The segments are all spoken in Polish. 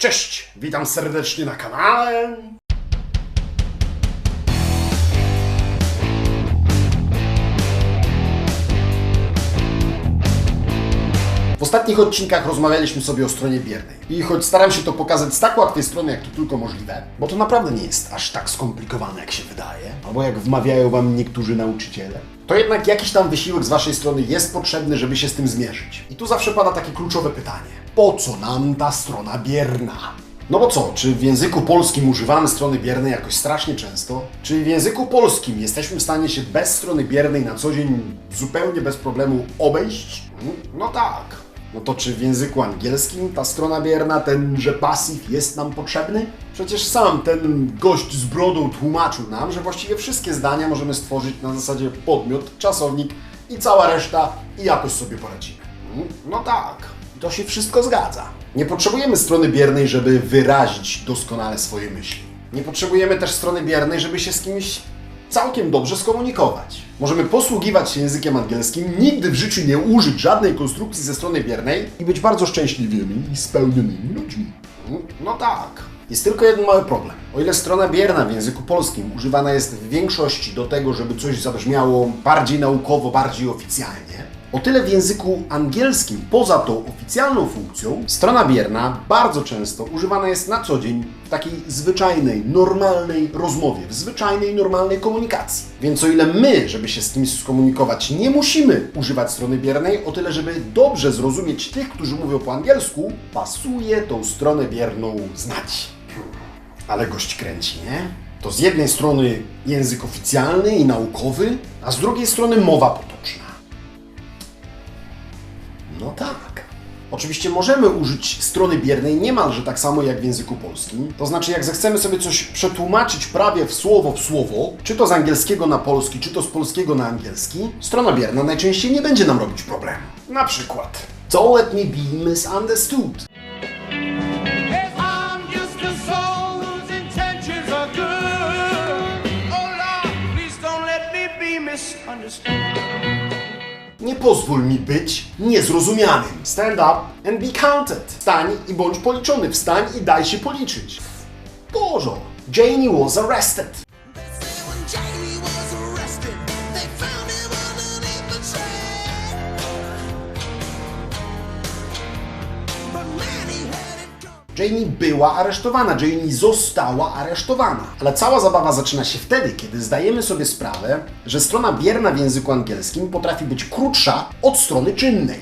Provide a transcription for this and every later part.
Cześć, witam serdecznie na kanale. W ostatnich odcinkach rozmawialiśmy sobie o stronie biernej. I choć staram się to pokazać z tak łatwej strony, jak to tylko możliwe, bo to naprawdę nie jest aż tak skomplikowane, jak się wydaje, albo jak wmawiają Wam niektórzy nauczyciele, to jednak jakiś tam wysiłek z Waszej strony jest potrzebny, żeby się z tym zmierzyć. I tu zawsze pada takie kluczowe pytanie. Po co nam ta strona bierna? No bo co, czy w języku polskim używamy strony biernej jakoś strasznie często? Czy w języku polskim jesteśmy w stanie się bez strony biernej na co dzień zupełnie bez problemu obejść? Mm, No tak. No to czy w języku angielskim ta strona bierna, tenże pasyw jest nam potrzebny? Przecież sam ten gość z brodą tłumaczył nam, że właściwie wszystkie zdania możemy stworzyć na zasadzie podmiot, czasownik i cała reszta i jakoś sobie poradzimy. Mm, No tak. To się wszystko zgadza. Nie potrzebujemy strony biernej, żeby wyrazić doskonale swoje myśli. Nie potrzebujemy też strony biernej, żeby się z kimś całkiem dobrze skomunikować. Możemy posługiwać się językiem angielskim, nigdy w życiu nie użyć żadnej konstrukcji ze strony biernej i być bardzo szczęśliwymi i spełnionymi ludźmi. No tak. Jest tylko jeden mały problem. O ile strona bierna w języku polskim używana jest w większości do tego, żeby coś zabrzmiało bardziej naukowo, bardziej oficjalnie, o tyle w języku angielskim, poza tą oficjalną funkcją, strona bierna bardzo często używana jest na co dzień w takiej zwyczajnej, normalnej rozmowie, w zwyczajnej, normalnej komunikacji. Więc o ile my, żeby się z kimś skomunikować, nie musimy używać strony biernej, o tyle, żeby dobrze zrozumieć tych, którzy mówią po angielsku, pasuje tą stronę bierną znać. Ale gość kręci, nie? To z jednej strony język oficjalny i naukowy, a z drugiej strony mowa potoczna. No tak. Oczywiście możemy użyć strony biernej niemalże tak samo jak w języku polskim. To znaczy, jak zechcemy sobie coś przetłumaczyć prawie w słowo w słowo, czy to z angielskiego na polski, czy to z polskiego na angielski, strona bierna najczęściej nie będzie nam robić problemu. Na przykład, Don't let me be misunderstood. Nie pozwól mi być niezrozumianym. Stand up and be counted. Wstań i bądź policzony. Wstań i daj się policzyć. Bożo. Janie was arrested. Janie była aresztowana, Janie została aresztowana. Ale cała zabawa zaczyna się wtedy, kiedy zdajemy sobie sprawę, że strona bierna w języku angielskim potrafi być krótsza od strony czynnej.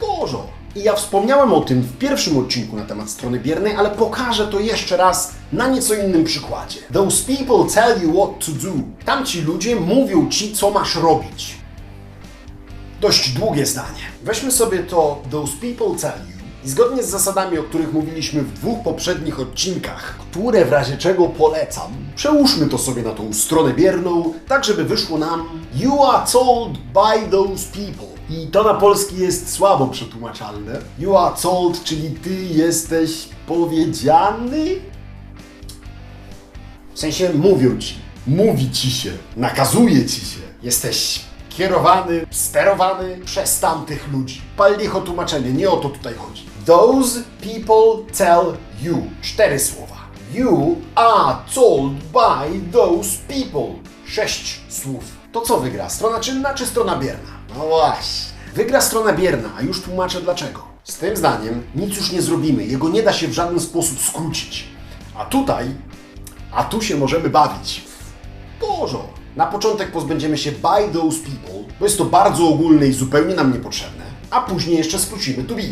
Bożo! I ja wspomniałem o tym w pierwszym odcinku na temat strony biernej, ale pokażę to jeszcze raz na nieco innym przykładzie. Those people tell you what to do. Tamci ludzie mówią ci, co masz robić. Dość długie zdanie. Weźmy sobie to Those people tell you i zgodnie z zasadami, o których mówiliśmy w dwóch poprzednich odcinkach, które w razie czego polecam, przełóżmy to sobie na tą stronę bierną, tak żeby wyszło nam You are told by those people. I to na polski jest słabo przetłumaczalne. You are told, czyli ty jesteś powiedziany? W sensie mówią ci, mówi ci się, nakazuje ci się. Jesteś kierowany, sterowany przez tamtych ludzi. Pal licho tłumaczenie, nie o to tutaj chodzi. Those people tell you. Cztery słowa. You are told by those people. Sześć słów. To co wygra? Strona czynna czy strona bierna? No właśnie. Wygra strona bierna, a już tłumaczę dlaczego. Z tym zdaniem nic już nie zrobimy. Jego nie da się w żaden sposób skrócić. A tutaj a tu się możemy bawić. Dużo. Na początek pozbędziemy się by those people, bo jest to bardzo ogólne i zupełnie nam niepotrzebne, a później jeszcze skrócimy to be.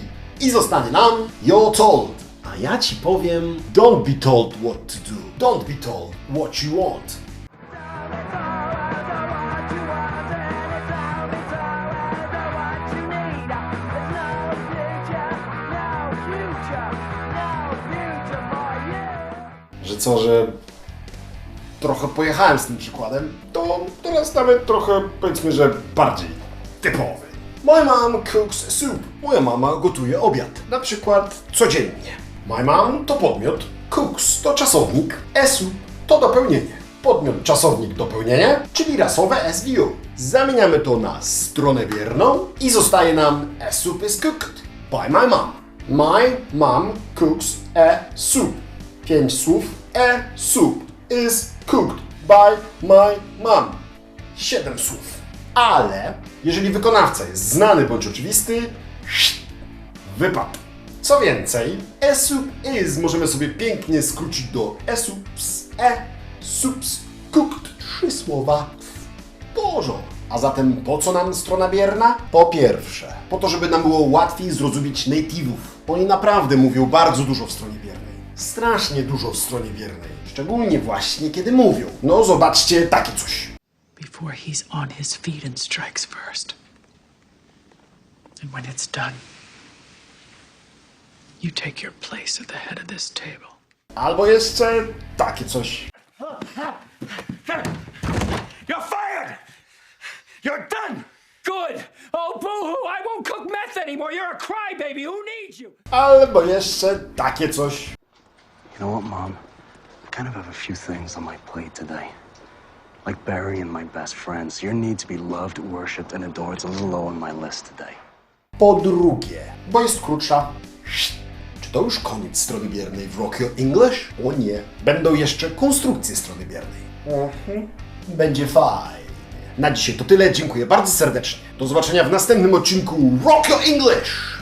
I zostanie nam you're told. A ja ci powiem don't be told what to do. Don't be told what you want. Że co, że trochę pojechałem z tym przykładem, teraz nawet trochę powiedzmy, że bardziej typowy. My mom cooks soup. Moja mama gotuje obiad. Na przykład codziennie. My mom to podmiot, cooks to czasownik, a soup to dopełnienie. Podmiot, czasownik, dopełnienie, czyli rasowe SVO. Zamieniamy to na stronę bierną i zostaje nam a soup is cooked by my mom. My mom cooks a soup. Pięć słów. A soup is cooked by my mom. Siedem słów. Ale jeżeli wykonawca jest znany bądź oczywisty, wypadł. Co więcej, a soup is możemy sobie pięknie skrócić do a soups, a soups cooked. Trzy słowa w. A zatem po co nam strona bierna? Po pierwsze, po to, żeby nam było łatwiej zrozumieć native'ów. Oni naprawdę mówią bardzo dużo w stronie biernej. Strasznie dużo w stronie biernej. Szczególnie właśnie kiedy mówią. No zobaczcie takie coś. before he's on his feet and strikes first. And when it's done, you take your place at the head of this table. Albo jeszcze takie coś. You're fired! You're done! Good. Oh, boo-hoo! I won't cook meth anymore. You're a crybaby. Who needs you? Albo jeszcze takie coś. You know what, Mom? I kind of have a few things on my plate today. Like Barry and my best friends. Your need to be loved, worshipped, and adored is a little low on my list today. Po drugie, bo jest krótsza. Czy to już koniec strony biernej w Rock Your English? O nie, będą jeszcze konstrukcje strony biernej. Mhm. Będzie fajnie. Na dzisiaj to tyle, dziękuję bardzo serdecznie. Do zobaczenia w następnym odcinku Rock Your English!